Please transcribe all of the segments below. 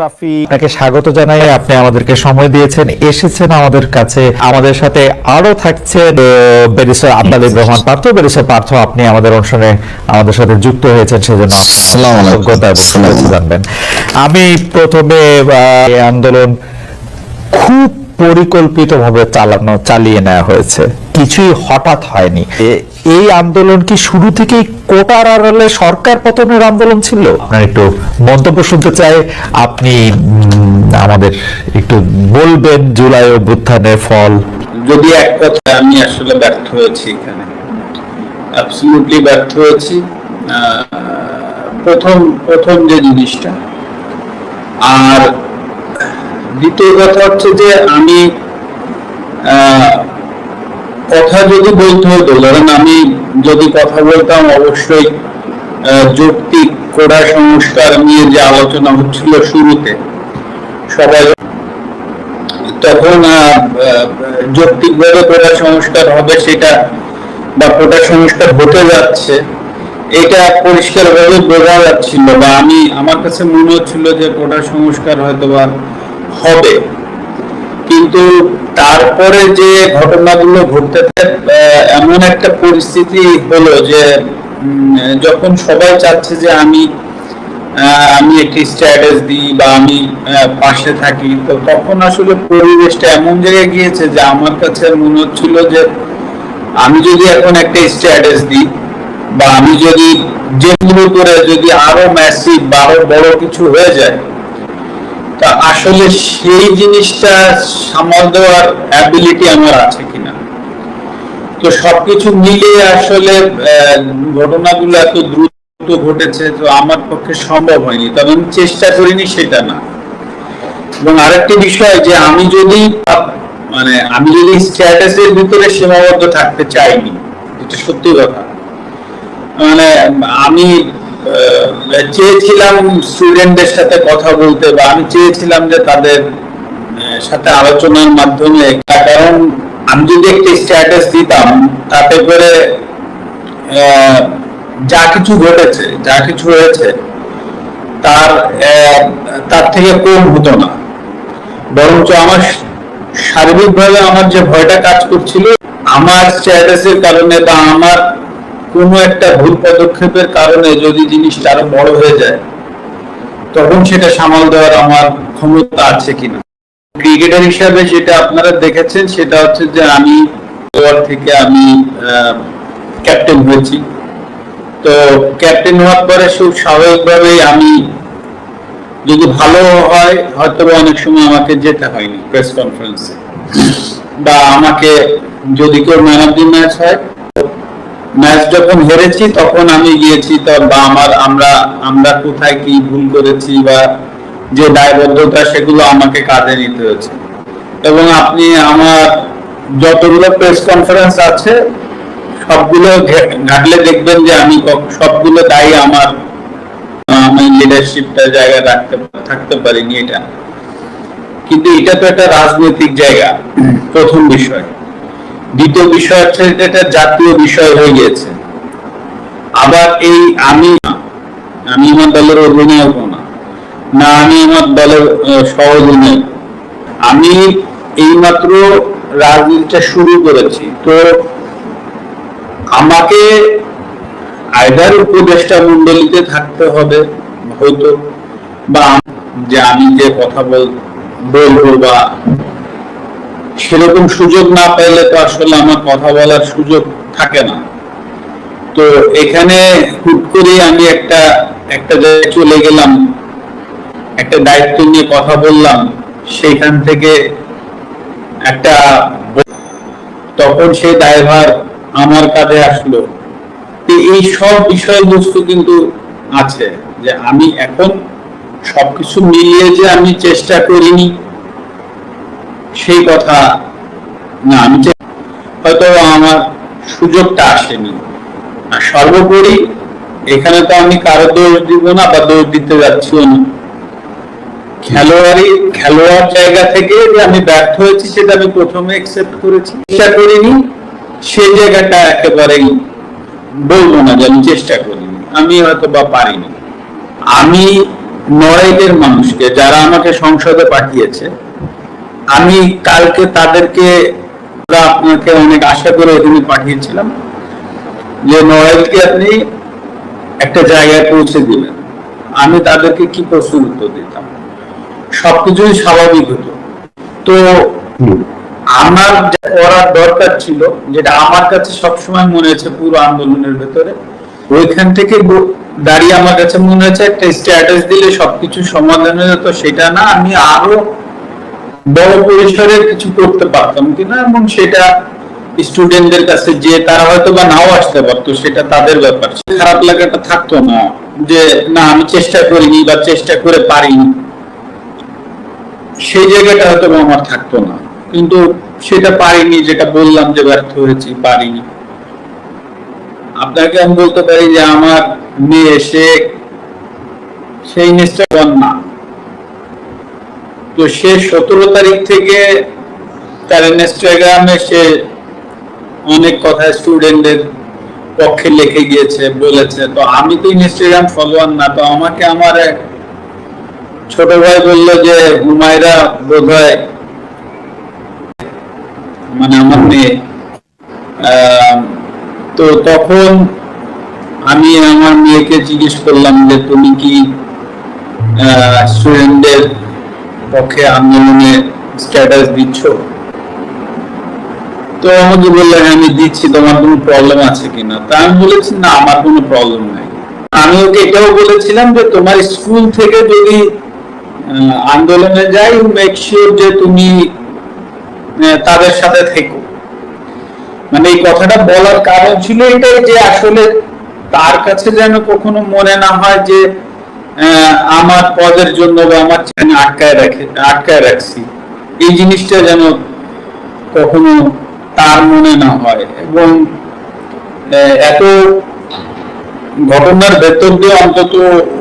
আশরাফি আপনাকে স্বাগত জানাই আপনি আমাদেরকে সময় দিয়েছেন এসেছেন আমাদের কাছে আমাদের সাথে আরও থাকছে বেরিসর আব্দাল রহমান পার্থ বেরিসর পার্থ আপনি আমাদের অনুষ্ঠানে আমাদের সাথে যুক্ত হয়েছেন সেজন্য আসসালামু এবং জানবেন। আমি প্রথমে আন্দোলন খুব পরিকল্পিতভাবে চালানো, চালিয়ে নেওয়া হয়েছে। কিছুই হঠাৎ হয়নি। এই আন্দোলন কি শুরু থেকেই কোটার আড়ালে সরকার পতনের আন্দোলন ছিল? আপনার একটু মন্তব্য শুনতে চাই। আপনি আমাদের একটু বলবেন, জুলাই অভ্যুত্থানের ফল। যদি এক কথা আমি আসলে ব্যর্থ হয়েছি এখানে। অ্যাবসলিউটলি ব্যর্থ হয়েছি। প্রথম প্রথম যে জিনিসটা, আর দ্বিতীয় কথা হচ্ছে যে আমি কথা যদি বলতে হতো, ধরেন আমি যদি কথা বলতাম, অবশ্যই যৌক্তিক কোড়া সংস্কার নিয়ে যে আলোচনা হচ্ছিল শুরুতে, সবাই তখন যৌক্তিকভাবে কোটা সংস্কার হবে সেটা বা কোটা সংস্কার হতে যাচ্ছে, এটা পরিষ্কারভাবে বোঝা যাচ্ছিল বা আমি, আমার কাছে মনে হচ্ছিল যে কোটা সংস্কার হয়তো বা হবে। কিন্তু তারপরে যে ঘটনাগুলো ঘটতে এমন একটা পরিস্থিতি হলো যে যখন সবাই চাচ্ছে যে আমি আমি একটি স্ট্যাটাস দিই বা আমি পাশে থাকি, তো তখন আসলে পরিবেশটা এমন জায়গায় গিয়েছে যে আমার কাছে মনে হচ্ছিল যে আমি যদি এখন একটা স্ট্যাটাস দিই বা আমি যদি যেগুলো করে যদি আরও ম্যাসিভ বা আরও বড় কিছু হয়ে যায় তা আসলে সেই জিনিসটা সামাল দেওয়ার অ্যাবিলিটি আমার আছে কিনা? তো সবকিছু মিলিয়ে আসলে ঘটনাগুলো এত দ্রুত ঘটেছে তো আমার পক্ষে সম্ভব হয়নি। তবে আমি চেষ্টা করিনি সেটা না। এবং আরেকটি বিষয় যে আমি যদি মানে আমি যদি স্ট্যাটাসের ভিতরে সীমাবদ্ধ থাকতে চাইনি এটা সত্যি কথা মানে আমি চেয়েছিলাম স্টুডেন্টদের সাথে কথা বলতে বা আমি চেয়েছিলাম যে তাদের সাথে আলোচনার মাধ্যমে, কারণ আমি যদি একটা স্ট্যাটাস দিতাম, তাতে করে যা কিছু ঘটেছে, যা কিছু হয়েছে, তার তার থেকে কম হতো না। বরঞ্চ আমার সার্বিকভাবে আমার যে ভয়টা কাজ করছিল, আমার স্ট্যাটাসের কারণে বা আমার কোনো একটা ভুল পদক্ষেপের কারণে যদি জিনিসটা আরও বড় হয়ে যায়, তখন সেটা সামাল দেওয়ার আমার ক্ষমতা আছে কিনা। ক্রিকেটার হিসাবে যেটা আপনারা দেখেছেন, সেটা হচ্ছে যে আমি থেকে আমি ক্যাপ্টেন হয়েছি। তো ক্যাপ্টেন হওয়ার পরে খুব স্বাভাবিকভাবেই আমি যদি ভালো হয় হয়তো অনেক সময় আমাকে যেতে হয়নি প্রেস কনফারেন্সে বা আমাকে যদি কেউ ম্যান অফ দি ম্যাচ হয় ম্যাচ যখন হেরেছি, তখন আমি গিয়েছি, তো বা আমার আমরা আমরা কোথায় কি ভুল করেছি বা যে দায়বদ্ধতা, সেগুলো আমাকে কাজে নিতে হয়েছে। এবং আপনি আমার যতগুলো প্রেস কনফারেন্স আছে, সবগুলো ঘাটলে দেখবেন যে আমি সবগুলো দায়ী আমার, আমি লিডারশিপটা জায়গায় রাখতে, থাকতে পারিনি এটা। কিন্তু এটা তো একটা রাজনৈতিক জায়গা, প্রথম বিষয়। দ্বিতীয় বিষয় হচ্ছে এটা জাতীয় বিষয় হয়ে গিয়েছে। আবার এই আমি আমি আমার দলের অধিনায়ক না না আমি আমার দলের আহ, সহ অধিনায়ক আমি এইমাত্র রাজনীতিটা শুরু করেছি। তো আমাকে আইদার উপদেষ্টা মন্ডলীতে থাকতে হবে হয়তো বা যে আমি যে কথা বল বলব বা সেরকম সুযোগ না পেলে তো আসলে আমার কথা বলার সুযোগ থাকে না। তো এখানে হুট করে আমি একটা একটা জায়গায় চলে গেলাম, একটা দায়িত্ব নিয়ে কথা বললাম সেখান থেকে একটা তখন সেই দায়ভার আমার কাঁধে আসলো। তো এই সব বিষয়বস্তু কিন্তু আছে যে আমি এখন সবকিছু মিলিয়ে যে আমি চেষ্টা করিনি সেই কথা না, আমি হয়তো আমার সুযোগটা আসেনি। আর সর্বোপরি এখানে তো আমি কারও দোষ দিব না বা দোষ দিতে যাচ্ছিও না। খেলোয়াড়ি, খেলোয়াড় জায়গা থেকে যে আমি ব্যর্থ হয়েছি সেটা আমি প্রথমে একসেপ্ট করেছি। চেষ্টা করিনি সেই জায়গাটা একেবারেই বলব না যে আমি চেষ্টা করিনি। আমি হয়তো বা পারিনি। আমি নড়াইলের মানুষকে, যারা আমাকে সংসদে পাঠিয়েছে আমি কালকে তাদেরকে আপনাকে অনেক আশা করে এখানে পাঠিয়েছিলাম যে নড়াইলকে আপনি একটা জায়গায় পৌঁছে দিবেন আমি তাদেরকে কি প্রশ্ন উত্তর দিতাম? সবকিছুই স্বাভাবিক হতো। তো আমার করার দরকার ছিল যেটা আমার কাছে সবসময় মনে হয়েছে পুরো আন্দোলনের ভেতরে ওইখান থেকে দাঁড়িয়ে আমার কাছে মনে হয়েছে একটা স্ট্যাটাস দিলে সবকিছু সমাধান হয়ে যেত সেটা না আমি আরও বড় পরিসরে কিছু করতে পারতাম কিনা, এবং সেটা স্টুডেন্টদের কাছে যে তারা হয়তো বা নাও আসতে পারতো, সেটা তাদের ব্যাপার। খারাপ লাগাটা থাকতো না যে, না, আমি চেষ্টা করিনি বা চেষ্টা করে পারিনি। সেই জায়গাটা হয়তো আমার থাকতো না। কিন্তু সেটা পারিনি, যেটা বললাম যে ব্যর্থ হয়েছি, পারিনি। আপনাকে আমি বলতে পারি যে, আমার মেয়ে, সে সেই নিশ্চয় না। তো সে সতেরো তারিখ থেকে তার ইনস্টাগ্রামে সে অনেক কথা স্টুডেন্টদের পক্ষে লিখে গিয়েছে, বলেছে। তো আমি তো ইনস্টাগ্রাম ফলোয়ার না, তো আমাকে আমার ছোট ভাই বলল যে, হুমায়রা বোধ হয় মানে আমার মেয়ে। তো তখন আমি আমার মেয়েকে জিজ্ঞেস করলাম যে, তুমি কি স্টুডেন্টদের পক্ষে আন্দোলনে স্ট্যাটাস দিচ্ছ? তো আমাকে বলল হ্যাঁ আমি দিচ্ছি, তোমার কোনো প্রবলেম আছে কিনা? তা আমি বলেছি, না, আমার কোনো প্রবলেম নাই। আমি ওকে এটাও বলেছিলাম যে, তোমার স্কুল থেকে যদি আন্দোলনে যাই মেক শিওর যে তুমি তাদের সাথে থেকো। মানে এই কথাটা বলার কারণ ছিল এটাই যে, আসলে তার কাছে যেন কখনো মনে না হয় যে আমার পদের জন্য বা আমার আটকায় রাখে আটকায় রাখছি। এই জিনিসটা যেন কখনো তার মনে না হয় এবং এত ঘটনার ভেতর দিয়ে অন্তত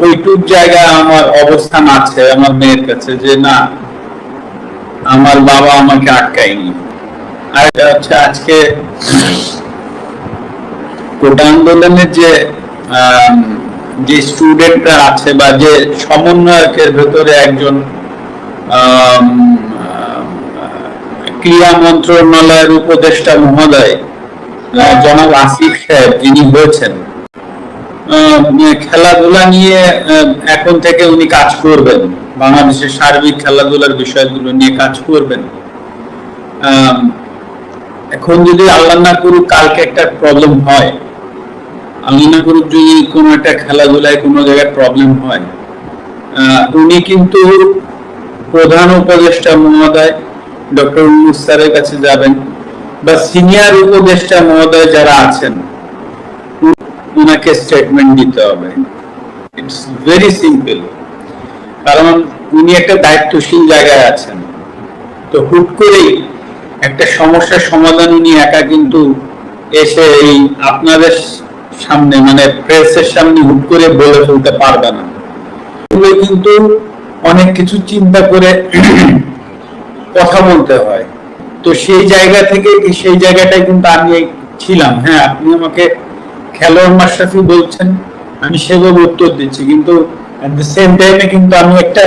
ওইটুক জায়গায় আমার অবস্থান আছে আমার মেয়ের কাছে যে না আমার বাবা আমাকে আটকায়নি। আর এটা হচ্ছে আজকে কোটা আন্দোলনের যে আম, যে স্টুডেন্টরা আছে বা যে সমন্বয়কের ভেতরে একজন ক্রীড়া মন্ত্রণালয়ের উপদেষ্টা মহোদয় জনাব আসিফ সাহেব যিনি হয়েছেন খেলাধুলা নিয়ে এখন থেকে উনি কাজ করবেন। বাংলাদেশের সার্বিক খেলাধুলার বিষয়গুলো নিয়ে কাজ করবেন। এখন যদি আল্লাহ না করুক, কালকে একটা প্রবলেম হয়। আল্লাহ না করুক যদি কোনো একটা খেলাধুলায় কোনো জায়গায় প্রবলেম হয়। উনি কিন্তু প্রধান উপদেষ্টা মহোদয়, ডক্টর স্যারের কাছে যাবেন বা সিনিয়র উপদেষ্টা মহোদয় যারা আছেন ওনাকে স্টেটমেন্ট দিতে হবে। ইটস ভেরি সিম্পল কারণ উনি একটা দায়িত্বশীল জায়গায় আছেন। তো হুট করেই একটা সমস্যার সমাধান উনি একা কিন্তু এসে এই আপনাদের সামনে মানে প্রেসের সামনে হুট করে বলে ফেলতে পারবে না। এগুলো কিন্তু অনেক কিছু চিন্তা করে কথা বলতে হয়। তো সেই জায়গা থেকে সেই জায়গাটায় কিন্তু আমি ছিলাম। হ্যাঁ আপনি আমাকে খেলোয়াড় মাশরাফি বলছেন, আমি সেভাবে উত্তর দিচ্ছি। কিন্তু সেম টাইমে কিন্তু আমি একটা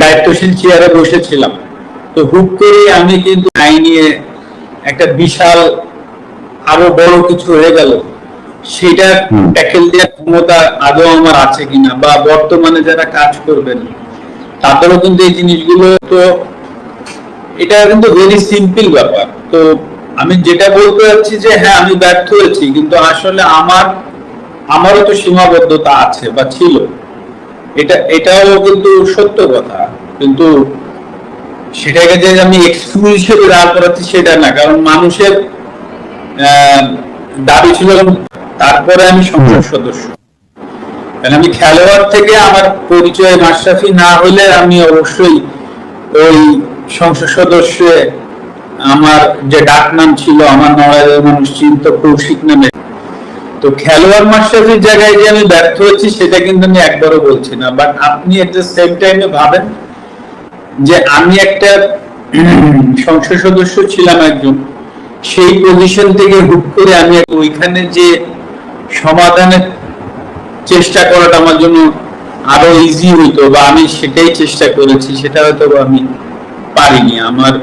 দায়িত্বশীল চেয়ারে বসেছিলাম। তো হুট করে আমি কিন্তু আই নিয়ে একটা বিশাল আরও বড় কিছু হয়ে গেল। সেটা ট্যাকেল দেওয়ার ক্ষমতা আদৌ আমার আছে কিনা বা বর্তমানে যারা কাজ করবেন তাদেরও কিন্তু এই জিনিসগুলো তো এটা কিন্তু ভেরি সিম্পল ব্যাপার। তো আমি যেটা বলতে যাচ্ছি যে হ্যাঁ আমি ব্যর্থ হয়েছি কিন্তু আসলে আমার আমারও তো সীমাবদ্ধতা আছে বা ছিল। এটা এটাও কিন্তু সত্য কথা কিন্তু সেটাকে যে আমি এক্সকিউজ হিসেবে দাঁড় করাচ্ছি সেটা না কারণ মানুষের দাবি ছিল তারপরে আমি সংসদ সদস্য। কারণ আমি খেলোয়াড় থেকে আমার পরিচয় মাশরাফি না হলে আমি অবশ্যই ওই সংসদ সদস্যে আমার যে ডাক নাম ছিল আমার নড়াইলের মানুষ চিন্ত কৌশিক নামে। তো খেলোয়াড় মাশরাফির জায়গায় যে আমি ব্যর্থ হচ্ছি সেটা কিন্তু আমি একবারও বলছি না। বাট আপনি এট দ্য সেম টাইমে ভাবেন যে আমি একটা সংসদ সদস্য ছিলাম একজন। সেই পজিশন থেকে হুট করে আমি ওইখানে যে সমাধানের চেষ্টা করাটা আমার জন্য আরও ইজি হইতো বা আমি সেটাই চেষ্টা করেছি, সেটা হয়তো আমি পারিনি। আমার